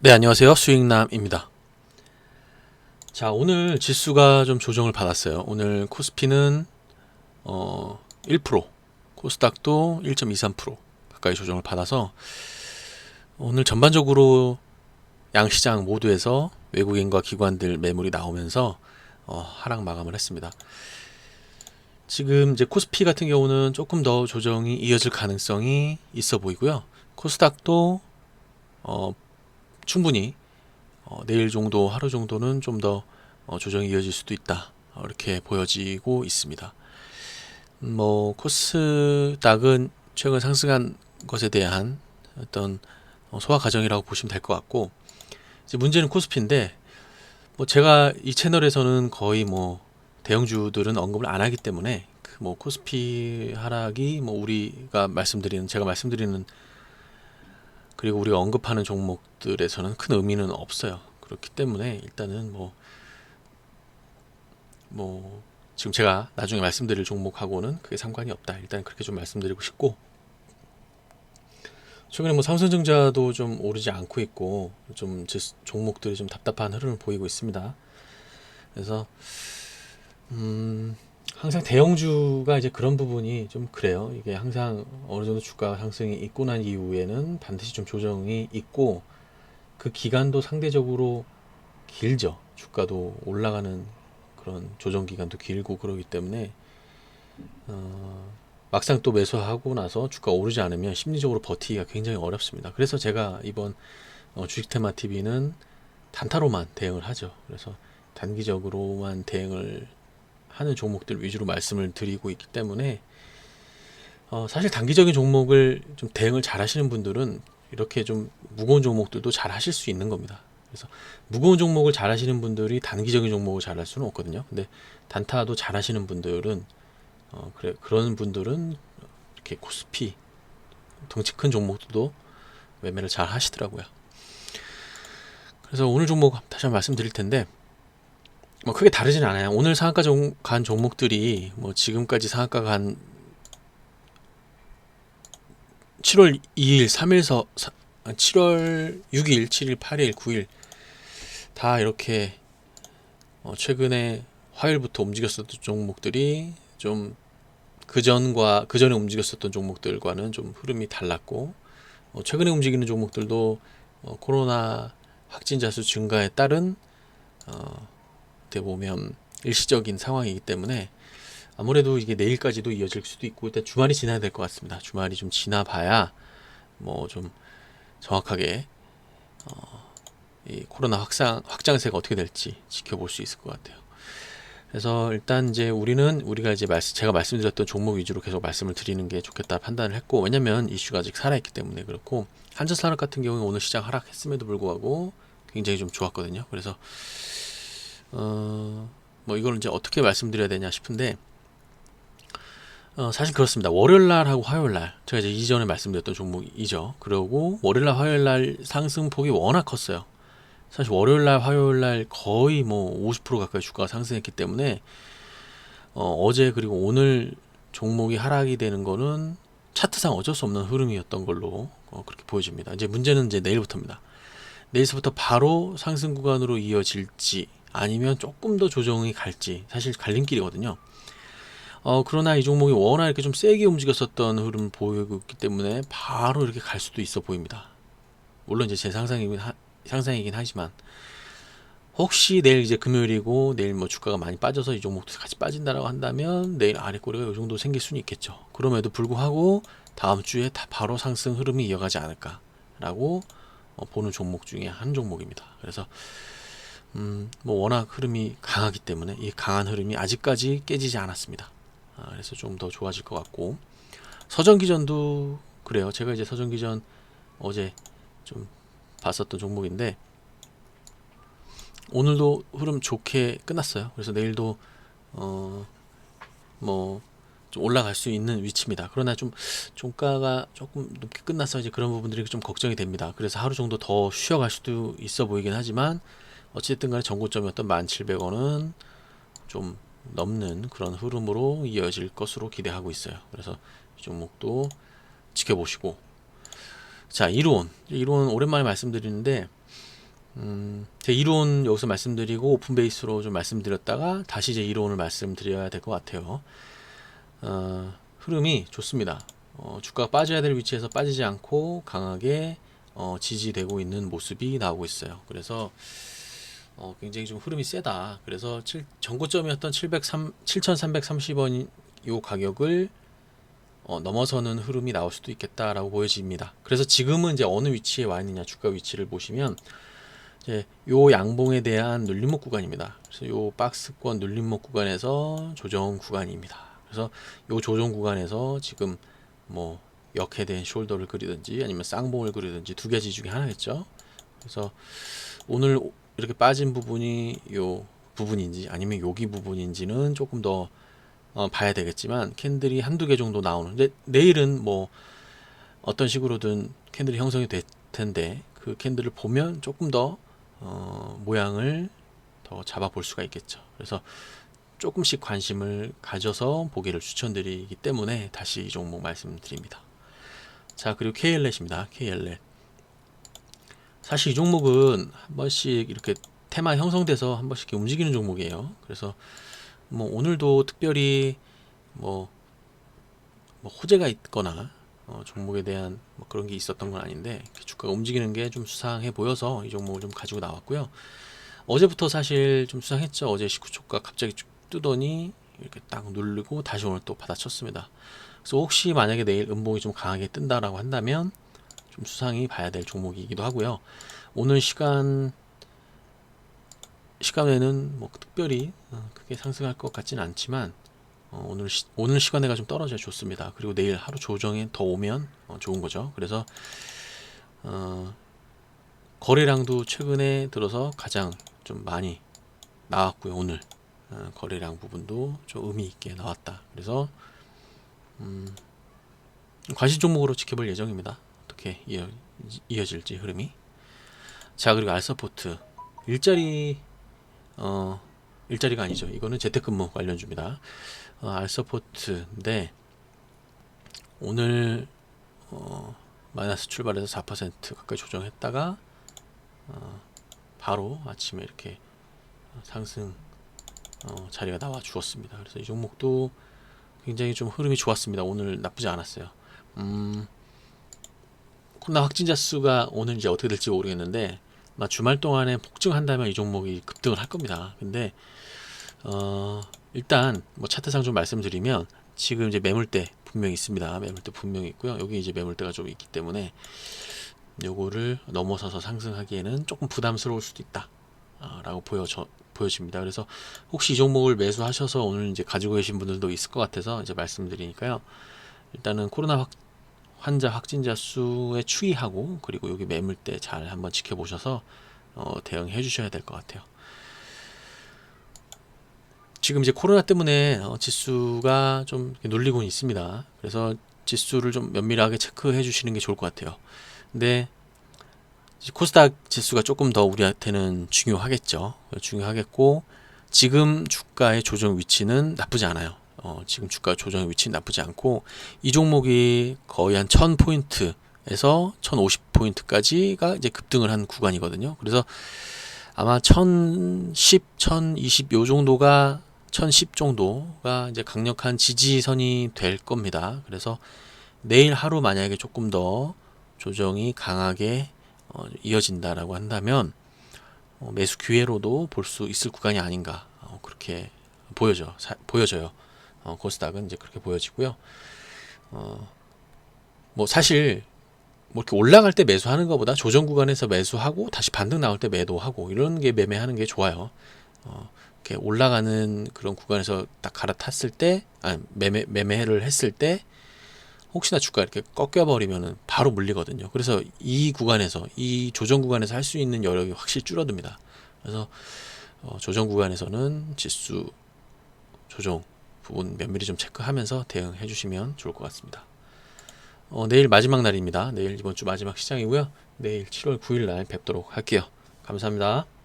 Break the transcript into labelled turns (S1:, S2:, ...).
S1: 네, 안녕하세요. 수익남입니다. 자, 오늘 지수가 좀 조정을 받았어요. 오늘 코스피는 어, 1%, 코스닥도 1.23% 가까이 조정을 받아서 오늘 전반적으로 양시장 모두에서 외국인과 기관들 매물이 나오면서 어, 하락 마감을 했습니다. 지금 이제 코스피 같은 경우는 조금 더 조정이 이어질 가능성이 있어 보이고요. 코스닥도 어, 충분히 어, 내일 정도 하루 정도는 좀더 어, 조정이 이어질 수도 있다 어, 이렇게 보여지고 있습니다. 음, 뭐 코스닥은 최근 상승한 것에 대한 어떤 어, 소화 과정이라고 보시면 될 것 같고 이제 문제는 코스피인데 뭐 제가 이 채널에서는 거의 뭐 대형주들은 언급을 안 하기 때문에 그 뭐 코스피 하락이 뭐 우리가 말씀드리는 제가 말씀드리는 그리고 우리가 언급하는 종목들에서는 큰 의미는 없어요. 그렇기 때문에 일단은 뭐, 뭐, 지금 제가 나중에 말씀드릴 종목하고는 그게 상관이 없다. 일단 그렇게 좀 말씀드리고 싶고, 최근에 뭐 삼성전자도 좀 오르지 않고 있고, 좀 지- 종목들이 좀 답답한 흐름을 보이고 있습니다. 그래서, 음, 항상 대형주가 이제 그런 부분이 좀 그래요. 이게 항상 어느 정도 주가 상승이 있고 난 이후에는 반드시 좀 조정이 있고 그 기간도 상대적으로 길죠. 주가도 올라가는 그런 조정 기간도 길고 그러기 때문에 어, 막상 또 매수하고 나서 주가 오르지 않으면 심리적으로 버티기가 굉장히 어렵습니다. 그래서 제가 이번 어, 주식 테마 TV는 단타로만 대응을 하죠. 그래서 단기적으로만 대응을 하는 종목들 위주로 말씀을 드리고 있기 때문에 어, 사실 단기적인 종목을 좀 대응을 잘 하시는 분들은 이렇게 좀 무거운 종목들도 잘 하실 수 있는 겁니다. 그래서 무거운 종목을 잘 하시는 분들이 단기적인 종목을 잘 할 수는 없거든요. 근데 단타도 잘 하시는 분들은 어, 그래 그런 분들은 이렇게 코스피 덩치 큰 종목들도 매매를 잘 하시더라고요. 그래서 오늘 종목 다시 한번 말씀드릴 텐데 뭐 크게 다르진 않아요. 오늘 상한가 종, 간 종목들이 뭐 지금까지 상한가 간 7월 2일, 3일서 7월 6일, 7일, 8일, 9일 다 이렇게 어, 최근에 화요일부터 움직였었던 종목들이 좀 그전과 그전에 움직였었던 종목들과는 좀 흐름이 달랐고 어, 최근에 움직이는 종목들도 어, 코로나 확진자 수 증가에 따른 어, 어떻게 보면 일시적인 상황이기 때문에 아무래도 이게 내일까지도 이어질 수도 있고 일단 주말이 지나야 될 것 같습니다. 주말이 좀 지나봐야 뭐 좀 정확하게 어, 이 코로나 확산 확장세가 어떻게 될지 지켜볼 수 있을 것 같아요. 그래서 일단 이제 우리는 우리가 이제 말씀 제가 말씀드렸던 종목 위주로 계속 말씀을 드리는 게 좋겠다 판단을 했고 왜냐면 이슈가 아직 살아있기 때문에 그렇고 한전산업 같은 경우는 오늘 시장 하락했음에도 불구하고 굉장히 좀 좋았거든요. 그래서 어, 뭐 이걸 이제 어떻게 말씀드려야 되냐 싶은데 어, 사실 그렇습니다. 월요일 날하고 화요일 날 제가 이제 이전에 말씀드렸던 종목이죠. 그리고 월요일 날 화요일 날 상승폭이 워낙 컸어요. 사실 월요일 날 화요일 날 거의 뭐 50% 가까이 주가가 상승했기 때문에 어, 어제 그리고 오늘 종목이 하락이 되는 거는 차트상 어쩔 수 없는 흐름이었던 걸로 어, 그렇게 보여집니다. 이제 문제는 이제 내일부터입니다. 내일서부터 바로 상승 구간으로 이어질지 아니면 조금 더 조정이 갈지 사실 갈림길이거든요. 어, 그러나 이 종목이 워낙 이렇게 좀 세게 움직였었던 흐름을 보이고 있기 때문에 바로 이렇게 갈 수도 있어 보입니다. 물론 이제 제 상상이긴, 하, 상상이긴 하지만 혹시 내일 이제 금요일이고 내일 뭐 주가가 많이 빠져서 이 종목도 같이 빠진다라고 한다면 내일 아래 꼬리가 이 정도 생길 수는 있겠죠. 그럼에도 불구하고 다음 주에 다 바로 상승 흐름이 이어가지 않을까라고 어, 보는 종목 중에 한 종목입니다. 그래서 음, 뭐 워낙 흐름이 강하기 때문에 이 강한 흐름이 아직까지 깨지지 않았습니다. 아, 그래서 좀 더 좋아질 것 같고 서전기전도 그래요. 제가 이제 서전기전 어제 좀 봤었던 종목인데 오늘도 흐름 좋게 끝났어요. 그래서 내일도 어 뭐 좀 올라갈 수 있는 위치입니다. 그러나 좀 종가가 조금 높게 끝나서 이제 그런 부분들이 좀 걱정이 됩니다. 그래서 하루 정도 더 쉬어갈 수도 있어 보이긴 하지만 어쨌든 간에 전고점이었던 1,700원은 좀 넘는 그런 흐름으로 이어질 것으로 기대하고 있어요. 그래서 이 종목도 지켜보시고 자 이론 이론 오랜만에 말씀드리는데 음, 제 이론 여기서 말씀드리고 오픈 베이스로 좀 말씀드렸다가 다시 제 이론을 말씀드려야 될 것 같아요. 어, 흐름이 좋습니다. 어, 주가가 빠져야 될 위치에서 빠지지 않고 강하게 어, 지지되고 있는 모습이 나오고 있어요. 그래서 어, 굉장히 좀 흐름이 세다. 그래서 7, 전고점이었던 703, 7,330원 요 가격을 어, 넘어서는 흐름이 나올 수도 있겠다라고 보여집니다. 그래서 지금은 이제 어느 위치에 와 있느냐 주가 위치를 보시면 이제 요 양봉에 대한 눌림목 구간입니다. 그래서 요 박스권 눌림목 구간에서 조정 구간입니다. 그래서 요 조정 구간에서 지금 뭐 역해된 숄더를 그리든지 아니면 쌍봉을 그리든지 두 가지 중에 하나겠죠. 그래서 오늘 이렇게 빠진 부분이 요 부분인지 아니면 여기 부분인지는 조금 더 어, 봐야 되겠지만 캔들이 한두 개 정도 나오는 데 내일은 뭐 어떤 식으로든 캔들이 형성이 될 텐데 그 캔들을 보면 조금 더 어, 모양을 더 잡아볼 수가 있겠죠. 그래서 조금씩 관심을 가져서 보기를 추천드리기 때문에 다시 이 종목 말씀드립니다. 자 그리고 KLN입니다. KLN 사실 이 종목은 한 번씩 이렇게 테마 형성돼서 한 번씩 이렇게 움직이는 종목이에요. 그래서 뭐 오늘도 특별히 뭐, 뭐 호재가 있거나 어, 종목에 대한 뭐 그런 게 있었던 건 아닌데 주가가 움직이는 게 좀 수상해 보여서 이 종목을 좀 가지고 나왔고요. 어제부터 사실 좀 수상했죠. 어제 19초가 갑자기 쭉 뜨더니 이렇게 딱 누르고 다시 오늘 또 받아쳤습니다. 그래서 혹시 만약에 내일 음봉이 좀 강하게 뜬다라고 한다면 좀 수상히 봐야 될 종목이기도 하고요. 오늘 시간 시간에는 뭐 특별히 어, 크게 상승할 것 같지는 않지만 어, 오늘 시, 오늘 시간대가 좀 떨어져 좋습니다. 그리고 내일 하루 조정에 더 오면 어, 좋은 거죠. 그래서 어, 거래량도 최근에 들어서 가장 좀 많이 나왔고요. 오늘 어, 거래량 부분도 좀 의미 있게 나왔다. 그래서 음, 관심 종목으로 지켜볼 예정입니다. 어떻게 이어, 이어질지 흐름이. 자 그리고 알서포트 일자리 어 일자리가 아니죠. 이거는 재택근무 관련주입니다. 어, 알서포트인데 오늘 어, 마이너스 출발해서 4% 가까이 조정했다가 어, 바로 아침에 이렇게 상승 어, 자리가 나와 주었습니다. 그래서 이 종목도 굉장히 좀 흐름이 좋았습니다. 오늘 나쁘지 않았어요. 음, 코로나 확진자 수가 이제 어떻게 될지 모르겠는데 주말 동안에 폭증한다면 이 종목이 급등을 할 겁니다. 근데 어, 일단 뭐 차트상 좀 말씀드리면 지금 이제 매물대 분명히 있습니다. 매물대 분명히 있고요. 여기 이제 매물대가 좀 있기 때문에 요거를 넘어서서 상승하기에는 조금 부담스러울 수도 있다. 아, 라고 보여 보여집니다. 그래서 혹시 이 종목을 매수하셔서 오늘 이제 가지고 계신 분들도 있을 것 같아서 이제 말씀드리니까요. 일단은 코로나 확, 환자 확진자 수에 추이하고 그리고 여기 매물대 잘 한번 지켜보셔서 어, 대응해 주셔야 될 것 같아요. 지금 이제 코로나 때문에 어, 지수가 좀 눌리고 있습니다. 그래서 지수를 좀 면밀하게 체크해 주시는 게 좋을 것 같아요. 근데 코스닥 지수가 조금 더 우리한테는 중요하겠죠. 중요하겠고 지금 주가의 조정 위치는 나쁘지 않아요. 어, 지금 주가 조정의 위치는 나쁘지 않고 이 종목이 거의 한 1000포인트에서 1050포인트까지가 이제 급등을 한 구간이거든요. 그래서 아마 1010, 1020 요 정도가 1010 정도가 이제 강력한 지지선이 될 겁니다. 그래서 내일 하루 만약에 조금 더 조정이 강하게 어, 이어진다라고 한다면 어, 매수 기회로도 볼 수 있을 구간이 아닌가 어, 그렇게 보여져 사, 보여져요. 어, 코스닥은 이제 그렇게 보여지고요. 어, 뭐 사실 뭐 이렇게 올라갈 때 매수하는 것보다 조정 구간에서 매수하고 다시 반등 나올 때 매도하고 이런 게 매매하는 게 좋아요. 어, 이렇게 올라가는 그런 구간에서 딱 갈아탔을 때, 아니, 매매 매매를 했을 때 혹시나 주가 이렇게 꺾여 버리면은 바로 물리거든요. 그래서 이 구간에서 이 조정 구간에서 할 수 있는 여력이 확실히 줄어듭니다. 그래서 어, 조정 구간에서는 지수 조정 부분 면밀히 좀 체크하면서 대응해 주시면 좋을 것 같습니다. 어, 내일 마지막 날입니다. 내일 이번 주 마지막 시장이고요. 내일 7월 9일 날 뵙도록 할게요. 감사합니다.